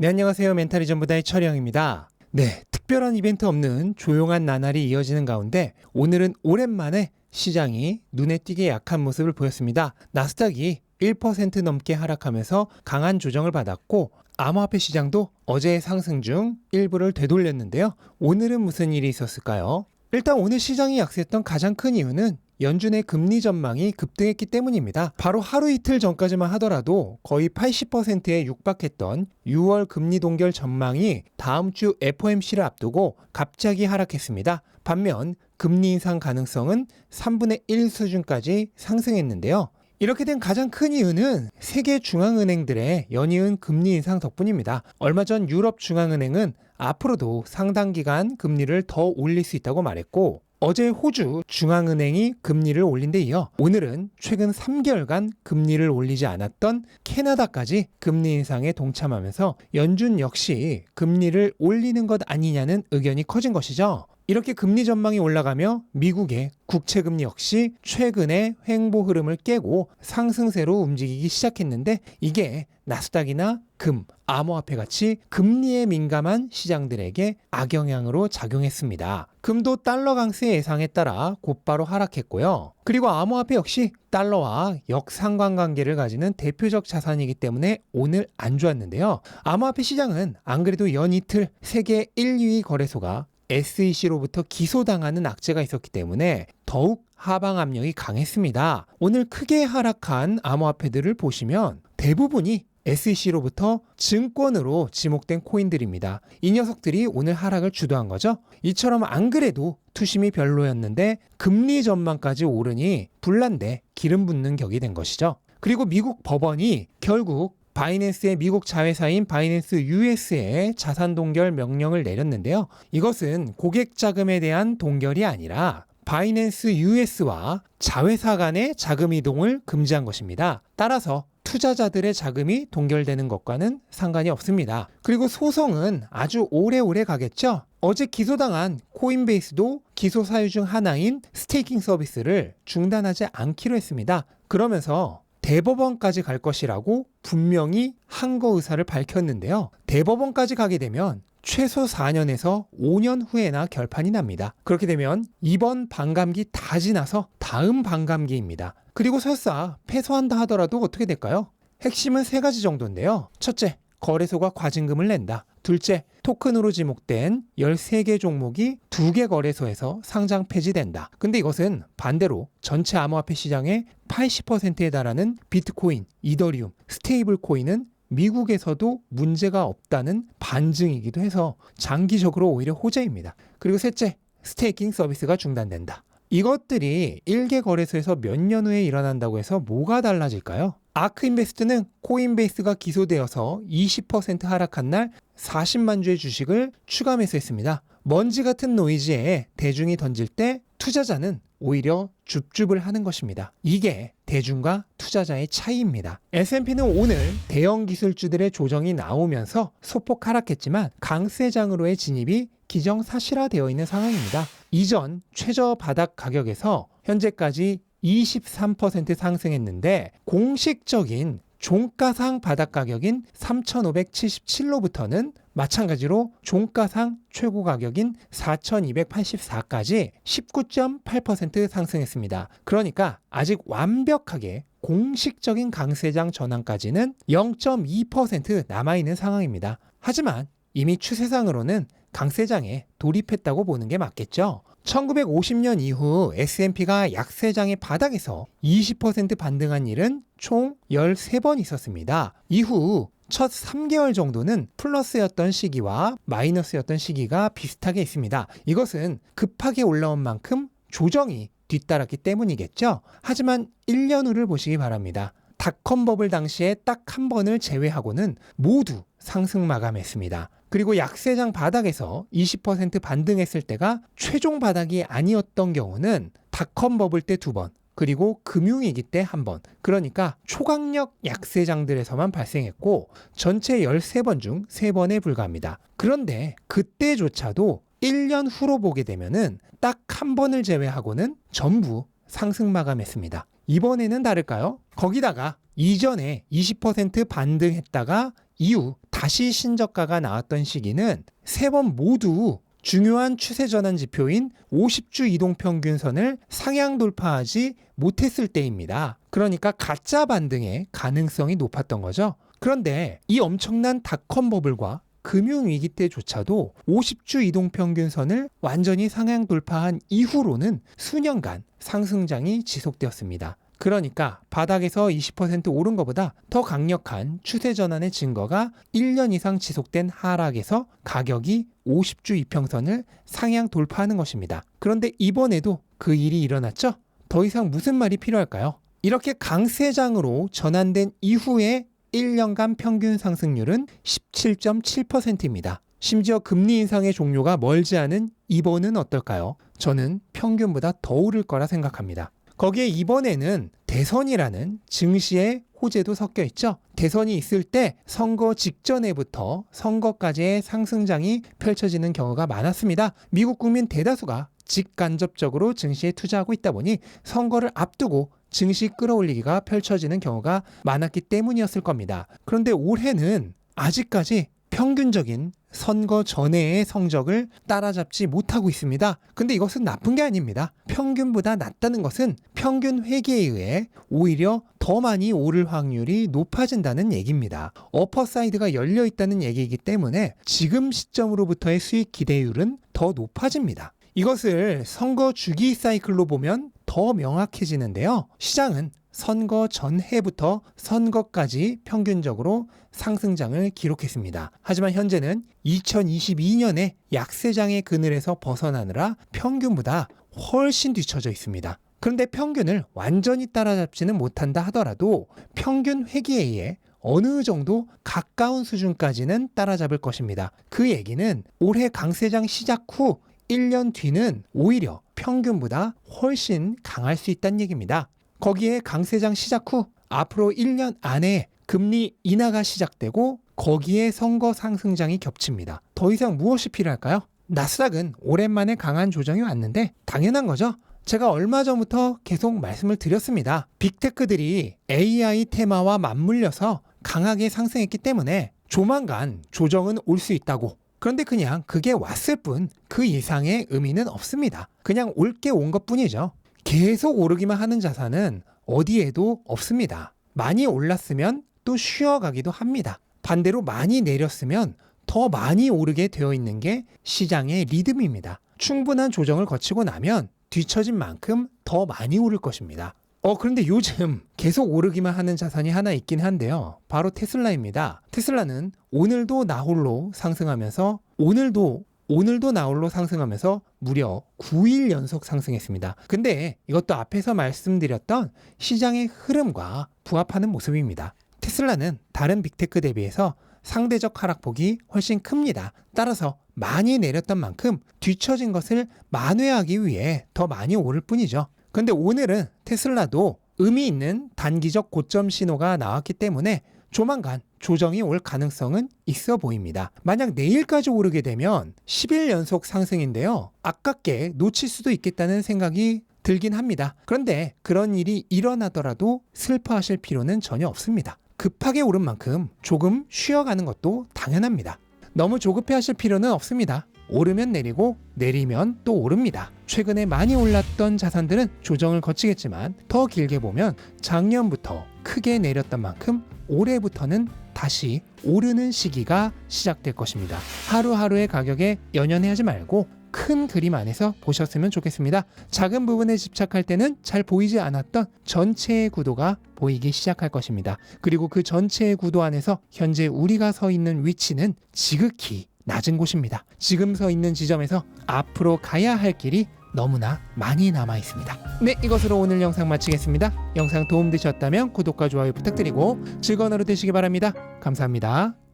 네, 안녕하세요. 멘탈이 전 부다의 철영입니다. 네, 특별한 이벤트 없는 조용한 나날이 이어지는 가운데 오늘은 오랜만에 시장이 눈에 띄게 약한 모습을 보였습니다. 나스닥이 1% 넘게 하락하면서 강한 조정을 받았고 암호화폐 시장도 어제의 상승 중 일부를 되돌렸는데요. 오늘은 무슨 일이 있었을까요? 일단 오늘 시장이 약세했던 가장 큰 이유는 연준의 금리 전망이 급등했기 때문입니다. 바로 하루 이틀 전까지만 하더라도 거의 80%에 육박했던 6월 금리 동결 전망이 다음 주 FOMC를 앞두고 갑자기 하락했습니다. 반면 금리 인상 가능성은 3분의 1 수준까지 상승했는데요. 이렇게 된 가장 큰 이유는 세계 중앙은행들의 연이은 금리 인상 덕분입니다. 얼마 전 유럽 중앙은행은 앞으로도 상당 기간 금리를 더 올릴 수 있다고 말했고 어제 호주 중앙은행이 금리를 올린 데 이어 오늘은 최근 3개월간 금리를 올리지 않았던 캐나다까지 금리 인상에 동참하면서 연준 역시 금리를 올리는 것 아니냐는 의견이 커진 것이죠. 이렇게 금리 전망이 올라가며 미국의 국채 금리 역시 최근의 횡보 흐름을 깨고 상승세로 움직이기 시작했는데 이게 나스닥이나 금, 암호화폐 같이 금리에 민감한 시장들에게 악영향으로 작용했습니다. 금도 달러 강세 예상에 따라 곧바로 하락했고요. 그리고 암호화폐 역시 달러와 역상관 관계를 가지는 대표적 자산이기 때문에 오늘 안 좋았는데요. 암호화폐 시장은 안 그래도 연 이틀 세계 1, 2위 거래소가 SEC로부터 기소당하는 악재가 있었기 때문에 더욱 하방 압력이 강했습니다. 오늘 크게 하락한 암호화폐들을 보시면 대부분이 SEC로부터 증권으로 지목된 코인들입니다. 이 녀석들이 오늘 하락을 주도한 거죠. 이처럼 안 그래도 투심이 별로였는데 금리 전망까지 오르니 불난데 기름 붓는 격이 된 것이죠. 그리고 미국 법원이 결국 바이낸스의 미국 자회사인 바이낸스 US에 자산 동결 명령을 내렸는데요. 이것은 고객 자금에 대한 동결이 아니라 바이낸스 US와 자회사 간의 자금 이동을 금지한 것입니다. 따라서 투자자들의 자금이 동결되는 것과는 상관이 없습니다. 그리고 소송은 아주 오래오래 가겠죠? 어제 기소당한 코인베이스도 기소 사유 중 하나인 스테이킹 서비스를 중단하지 않기로 했습니다. 그러면서 대법원까지 갈 것이라고 분명히 항거 의사를 밝혔는데요. 대법원까지 가게 되면 최소 4년에서 5년 후에나 결판이 납니다. 그렇게 되면 이번 반감기 다 지나서 다음 반감기입니다. 그리고 설사 패소한다 하더라도 어떻게 될까요? 핵심은 세 가지 정도인데요. 첫째, 거래소가 과징금을 낸다. 둘째, 토큰으로 지목된 13개 종목이 2개 거래소에서 상장 폐지된다. 근데 이것은 반대로 전체 암호화폐 시장의 80%에 달하는 비트코인, 이더리움, 스테이블 코인은 미국에서도 문제가 없다는 반증이기도 해서 장기적으로 오히려 호재입니다. 그리고 셋째, 스테이킹 서비스가 중단된다. 이것들이 1개 거래소에서 몇 년 후에 일어난다고 해서 뭐가 달라질까요? 아크인베스트는 코인베이스가 기소되어서 20% 하락한 날 40만 주의 주식을 추가 매수했습니다. 먼지 같은 노이즈에 대중이 던질 때 투자자는 오히려 줍줍을 하는 것입니다. 이게 대중과 투자자의 차이입니다. S&P는 오늘 대형 기술주들의 조정이 나오면서 소폭 하락했지만 강세장으로의 진입이 기정사실화되어 있는 상황입니다. 이전 최저 바닥 가격에서 현재까지 23% 상승했는데 공식적인 종가상 바닥 가격인 3,577로부터는 마찬가지로 종가상 최고 가격인 4,284까지 19.8% 상승했습니다. 그러니까 아직 완벽하게 공식적인 강세장 전환까지는 0.2% 남아있는 상황입니다. 하지만 이미 추세상으로는 강세장에 돌입했다고 보는 게 맞겠죠. 1950년 이후 S&P가 약세장의 바닥에서 20% 반등한 일은 총 13번 있었습니다. 이후 첫 3개월 정도는 플러스였던 시기와 마이너스였던 시기가 비슷하게 있습니다. 이것은 급하게 올라온 만큼 조정이 뒤따랐기 때문이겠죠. 하지만 1년 후를 보시기 바랍니다. 닷컴 버블 당시에 딱 한 번을 제외하고는 모두 상승 마감했습니다. 그리고 약세장 바닥에서 20% 반등했을 때가 최종 바닥이 아니었던 경우는 닷컴 버블 때 두 번, 그리고 금융위기 때 한 번. 그러니까 초강력 약세장들에서만 발생했고 전체 13번 중 3번에 불과합니다. 그런데 그때조차도 1년 후로 보게 되면은 딱 한 번을 제외하고는 전부 상승 마감했습니다. 이번에는 다를까요? 거기다가 이전에 20% 반등했다가 이후 다시 신저가가 나왔던 시기는 세 번 모두 중요한 추세 전환 지표인 50주 이동 평균선을 상향 돌파하지 못했을 때입니다. 그러니까 가짜 반등의 가능성이 높았던 거죠. 그런데 이 엄청난 닷컴 버블과 금융위기 때조차도 50주 이동평균선을 완전히 상향 돌파한 이후로는 수년간 상승장이 지속되었습니다. 그러니까 바닥에서 20% 오른 것보다 더 강력한 추세 전환의 증거가 1년 이상 지속된 하락에서 가격이 50주 이평선을 상향 돌파하는 것입니다. 그런데 이번에도 그 일이 일어났죠? 더 이상 무슨 말이 필요할까요? 이렇게 강세장으로 전환된 이후에 1년간 평균 상승률은 17.7%입니다. 심지어 금리 인상의 종료가 멀지 않은 이번은 어떨까요? 저는 평균보다 더 오를 거라 생각합니다. 거기에 이번에는 대선이라는 증시의 호재도 섞여 있죠. 대선이 있을 때 선거 직전에부터 선거까지의 상승장이 펼쳐지는 경우가 많았습니다. 미국 국민 대다수가 직간접적으로 증시에 투자하고 있다 보니 선거를 앞두고 증시 끌어올리기가 펼쳐지는 경우가 많았기 때문이었을 겁니다. 그런데 올해는 아직까지 평균적인 선거 전에의 성적을 따라잡지 못하고 있습니다. 근데 이것은 나쁜 게 아닙니다. 평균보다 낮다는 것은 평균 회계에 의해 오히려 더 많이 오를 확률이 높아진다는 얘기입니다. 어퍼 사이드가 열려 있다는 얘기이기 때문에 지금 시점으로부터의 수익 기대율은 더 높아집니다. 이것을 선거 주기 사이클로 보면 더 명확해지는데요. 시장은 선거 전해부터 선거까지 평균적으로 상승장을 기록했습니다. 하지만 현재는 2022년에 약세장의 그늘에서 벗어나느라 평균보다 훨씬 뒤처져 있습니다. 그런데 평균을 완전히 따라잡지는 못한다 하더라도 평균 회기에 의해 어느 정도 가까운 수준까지는 따라잡을 것입니다. 그 얘기는 올해 강세장 시작 후 1년 뒤는 오히려 평균보다 훨씬 강할 수 있다는 얘기입니다. 거기에 강세장 시작 후 앞으로 1년 안에 금리 인하가 시작되고 거기에 선거 상승장이 겹칩니다. 더 이상 무엇이 필요할까요? 나스닥은 오랜만에 강한 조정이 왔는데 당연한 거죠. 제가 얼마 전부터 계속 말씀을 드렸습니다. 빅테크들이 AI 테마와 맞물려서 강하게 상승했기 때문에 조만간 조정은 올 수 있다고. 그런데 그냥 그게 왔을 뿐 그 이상의 의미는 없습니다. 그냥 올 게 온 것 뿐이죠. 계속 오르기만 하는 자산은 어디에도 없습니다. 많이 올랐으면 또 쉬어가기도 합니다. 반대로 많이 내렸으면 더 많이 오르게 되어 있는 게 시장의 리듬입니다. 충분한 조정을 거치고 나면 뒤처진 만큼 더 많이 오를 것입니다. 어, 그런데 요즘 계속 오르기만 하는 자산이 하나 있긴 한데요. 바로 테슬라입니다. 테슬라는 오늘도 나홀로 상승하면서 오늘도 오늘도 나홀로 상승하면서 무려 9일 연속 상승했습니다. 근데 이것도 앞에서 말씀드렸던 시장의 흐름과 부합하는 모습입니다. 테슬라는 다른 빅테크 대비해서 상대적 하락폭이 훨씬 큽니다. 따라서 많이 내렸던 만큼 뒤처진 것을 만회하기 위해 더 많이 오를 뿐이죠. 근데 오늘은 테슬라도 의미 있는 단기적 고점 신호가 나왔기 때문에 조만간 조정이 올 가능성은 있어 보입니다. 만약 내일까지 오르게 되면 10일 연속 상승인데요. 아깝게 놓칠 수도 있겠다는 생각이 들긴 합니다. 그런데 그런 일이 일어나더라도 슬퍼하실 필요는 전혀 없습니다. 급하게 오른 만큼 조금 쉬어가는 것도 당연합니다. 너무 조급해 하실 필요는 없습니다. 오르면 내리고 내리면 또 오릅니다. 최근에 많이 올랐던 자산들은 조정을 거치겠지만 더 길게 보면 작년부터 크게 내렸던 만큼 올해부터는 다시 오르는 시기가 시작될 것입니다. 하루하루의 가격에 연연해하지 말고 큰 그림 안에서 보셨으면 좋겠습니다. 작은 부분에 집착할 때는 잘 보이지 않았던 전체의 구도가 보이기 시작할 것입니다. 그리고 그 전체의 구도 안에서 현재 우리가 서 있는 위치는 지극히 낮은 곳입니다. 지금 서 있는 지점에서 앞으로 가야 할 길이 너무나 많이 남아 있습니다. 네, 이것으로 오늘 영상 마치겠습니다. 영상 도움 되셨다면 구독과 좋아요 부탁드리고 즐거운 하루 되시기 바랍니다. 감사합니다.